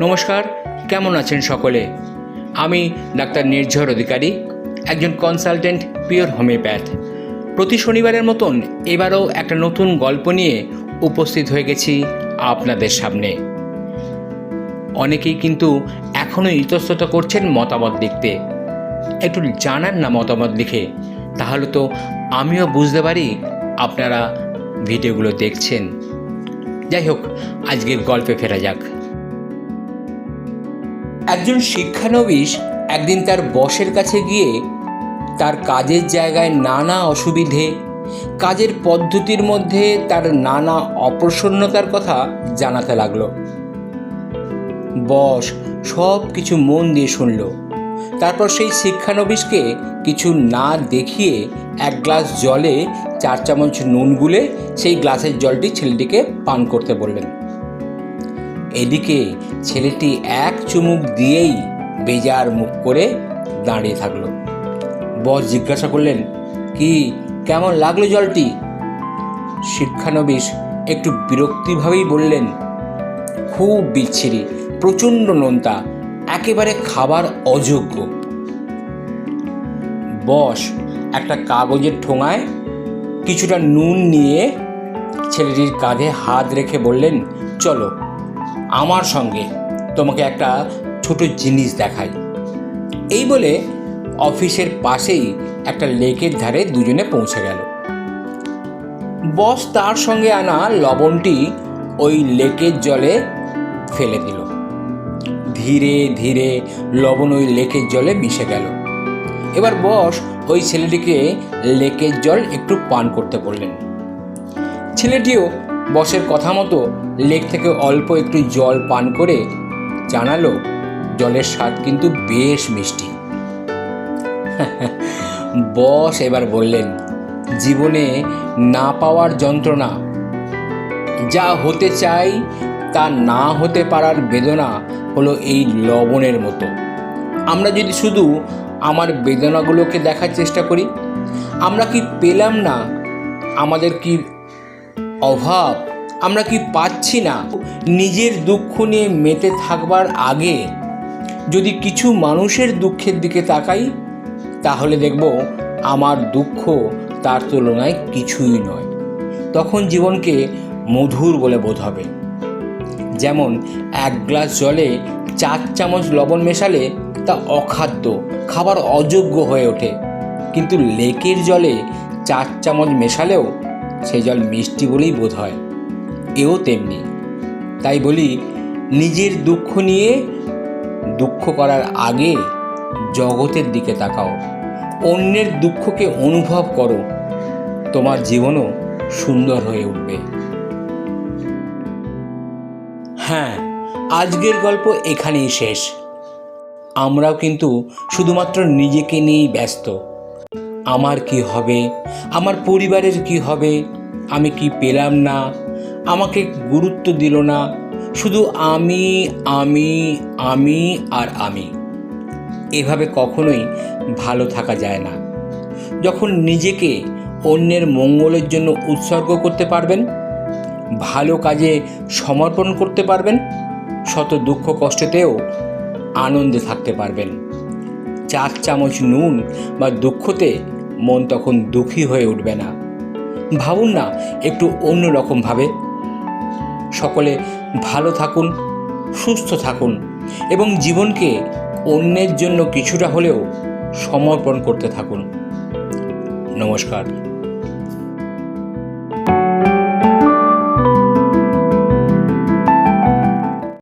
নমস্কার, কেমন আছেন সকলে? আমি ডাক্তার নির্ঝর অধিকারী, একজন কনসালটেন্ট পিওর হোমিওপ্যাথ প্রতি শনিবারের মতন এবারও একটা নতুন গল্প নিয়ে উপস্থিত হয়ে গেছি আপনাদের সামনে। অনেকেই কিন্তু এখনও ইতস্তত করছেন মতামত লিখতে। একটু জানান না মতামত লিখে, তাহলে তো আমিও বুঝতে পারি আপনারা ভিডিওগুলো দেখছেন। যাই হোক, আজকের গল্পে ফেরা যাক। একজন শিক্ষানবিশ একদিন তার বসের কাছে গিয়ে তার কাজের জায়গায় নানা অসুবিধে, কাজের পদ্ধতির মধ্যে তার নানা অপ্রসন্নতার কথা জানাতে লাগল। বস সব কিছু মন দিয়ে শুনল। তারপর সেই শিক্ষানবিশকে কিছু না দেখিয়ে এক গ্লাস জলে চার চামচ নুন গুলে সেই গ্লাসের জলটি ছেলেটিকে পান করতে বললেন। এদিকে ছেলেটি এক চুমুক দিয়েই বেজার মুখ করে দাঁড়িয়ে থাকল। বস জিজ্ঞাসা করলেন, কি, কেমন লাগল জলটি? শিক্ষানবিশ একটু বিরক্তিভাবেই বললেন, খুব বিচ্ছিরি, প্রচণ্ড নোনতা, একেবারে খাবার অযোগ্য। বস একটা কাগজের ঠোঙায় কিছুটা নুন নিয়ে ছেলেটির কাঁধে হাত রেখে বললেন, চলো। আমার সঙ্গে তোমাকে একটা ছোট জিনিস দেখাই। এই বলে অফিসের পাশেই একটা লেকের ধারে দুজনে পৌঁছে গেল। বস তার সঙ্গে আনা লবণটি ওই লেকের জলে ফেলে দিল। ধীরে ধীরে লবণ ওই লেকের জলে মিশে গেল। এবার বস ওই ছেলেটিকে লেকের জল একটু পান করতে বললেন। ছেলেটিও বসের কথা মতো লেক থেকে অল্প একটু জল পান করে জানালো, জলের স্বাদ কিন্তু বেশ মিষ্টি। বস এবার বললেন, জীবনে না পাওয়ার যন্ত্রণা, যা হতে চাই তা না হতে পারার বেদনা হলো এই লবণের মতো। আমরা যদি শুধু আমার বেদনাগুলোকে দেখার চেষ্টা করি, আমরা কি পেলাম না? আমাদের কি অভাব, আমরা কি পাচ্ছি না? নিজের দুঃখ নিয়ে মেতে থাকবার আগে যদি কিছু মানুষের দুঃখের দিকে তাকাই, তাহলে দেখব আমার দুঃখ তার তুলনায় কিছুই নয়। তখন জীবনকে মধুর বলে বোধ হবে। যেমন এক গ্লাস জলে চার চামচ লবণ মেশালে তা অখাদ্য, খাবার অযোগ্য হয়ে ওঠে। কিন্তু লেকের জলে চার চামচ মেশালেও সে জল মিষ্টি বলেই বোধ হয়। এও তেমনি। তাই বলি, নিজের দুঃখ নিয়ে দুঃখ করার আগে জগতের দিকে তাকাও। অন্যের দুঃখকে অনুভব করো। তোমার জীবনও সুন্দর হয়ে উঠবে। হ্যাঁ আজকের গল্প এখানেই শেষ। আমরাও কিন্তু শুধুমাত্র নিজেকে নিয়েই ব্যস্ত। আমার কি হবে? আমার পরিবারের কি হবে? আমি কি পেলাম না? আমাকে গুরুত্ব দিল না। শুধু আমি আমি আমি আর আমি। এভাবে কখনোই ভালো থাকা যায় না। যখন নিজেকে অন্যের মঙ্গলের জন্য উৎসর্গ করতে পারবেন, ভালো কাজে সমর্পণ করতে পারবেন, শত দুঃখ কষ্টতেও আনন্দে থাকতে পারবেন। চার চামচ নুন বা দুঃখতে মন তখন দুঃখী হয়ে উঠবে না। ভাবুন না, একটু অন্য রকমভাবে সকলে ভালো থাকুন, সুস্থ থাকুন এবং জীবনকে অন্যের জন্য কিছুটা হলেও সমর্পণ করতে থাকুন। নমস্কার।